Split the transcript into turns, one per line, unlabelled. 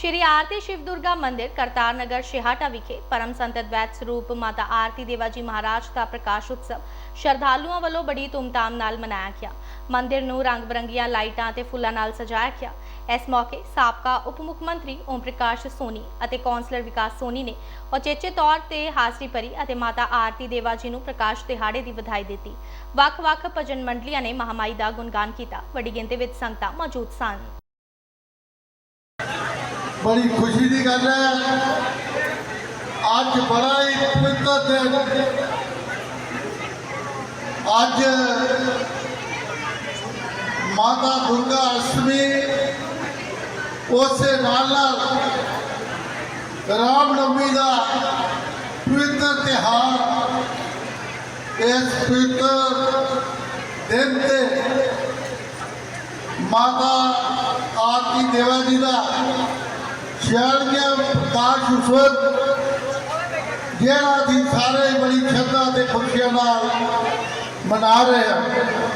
ਸ਼੍ਰੀ ਆਰਤੀ ਸ਼ਿਵ ਦੁਰਗਾ ਮੰਦਿਰ ਕਰਤਾਰ ਨਗਰ ਸ਼ਿਹਾਟਾ ਵਿਖੇ ਪਰਮ ਸੰਤ ਅਦਵੈਤ ਸਰੂਪ ਮਾਤਾ ਆਰਤੀ ਦੇਵਾ ਜੀ ਮਹਾਰਾਜ ਦਾ ਪ੍ਰਕਾਸ਼ ਉਤਸਵ ਸ਼ਰਧਾਲੂਆਂ ਵੱਲੋਂ ਬੜੀ ਧੂਮਧਾਮ ਨਾਲ ਮਨਾਇਆ ਗਿਆ। ਮੰਦਿਰ ਨੂੰ ਰੰਗ ਬਰੰਗੀਆਂ ਲਾਈਟਾਂ ਅਤੇ ਫੁੱਲਾਂ ਨਾਲ ਸਜਾਇਆ ਗਿਆ। ਇਸ ਮੌਕੇ ਸਾਬਕਾ ਉਪ ਮੁੱਖ ਮੰਤਰੀ ਓਮ ਪ੍ਰਕਾਸ਼ ਸੋਨੀ ਅਤੇ ਕੌਂਸਲਰ ਵਿਕਾਸ ਸੋਨੀ ਨੇ ਉਚੇਚੇ ਤੌਰ ਤੇ ਹਾਜ਼ਰੀ ਭਰੀ ਅਤੇ ਮਾਤਾ ਆਰਤੀ ਦੇਵਾ ਜੀ ਨੂੰ ਪ੍ਰਕਾਸ਼ ਦਿਹਾੜੇ ਦੀ ਵਧਾਈ ਦਿੱਤੀ। ਵੱਖ-ਵੱਖ ਭਜਨ ਮੰਡਲੀਆਂ ਨੇ ਮਹਾਮਾਈ ਦਾ ਗੁਣਗਾਨ ਕੀਤਾ। ਵੱਡੀ ਗਿਣਤੀ ਵਿੱਚ ਸੰਗਤਾਂ ਮੌਜੂਦ ਸਨ।
ਬੜੀ ਖੁਸ਼ੀ ਦੀ ਗੱਲ ਹੈ। ਅੱਜ ਬੜਾ ਹੀ ਪਵਿੱਤਰ ਦਿਨ। ਅੱਜ ਮਾਤਾ ਦੁਰਗਾ ਅਸ਼ਟਮੀ, ਉਸੇ ਨਾਲ ਨਾਲ ਰਾਮ ਨਵਮੀ ਦਾ ਪਵਿੱਤਰ ਤਿਹਾਰ ਇਸ ਪਵਿੱਤਰ ਦਿਨ ਤੇ ਮਾਤਾ ਆਰਤੀ ਦੇਵਾ ਜੀ ਦਾ ਛਿਆਲੀਆਂ ਪ੍ਰਕਾਸ਼ ਉਤਸਵ ਜਿਹੜਾ ਅਸੀਂ ਸਾਰੇ ਬੜੀ ਸ਼ਰਧਾ ਤੇ ਖੁਸ਼ੀਆਂ ਨਾਲ ਮਨਾ ਰਹੇ ਹਾਂ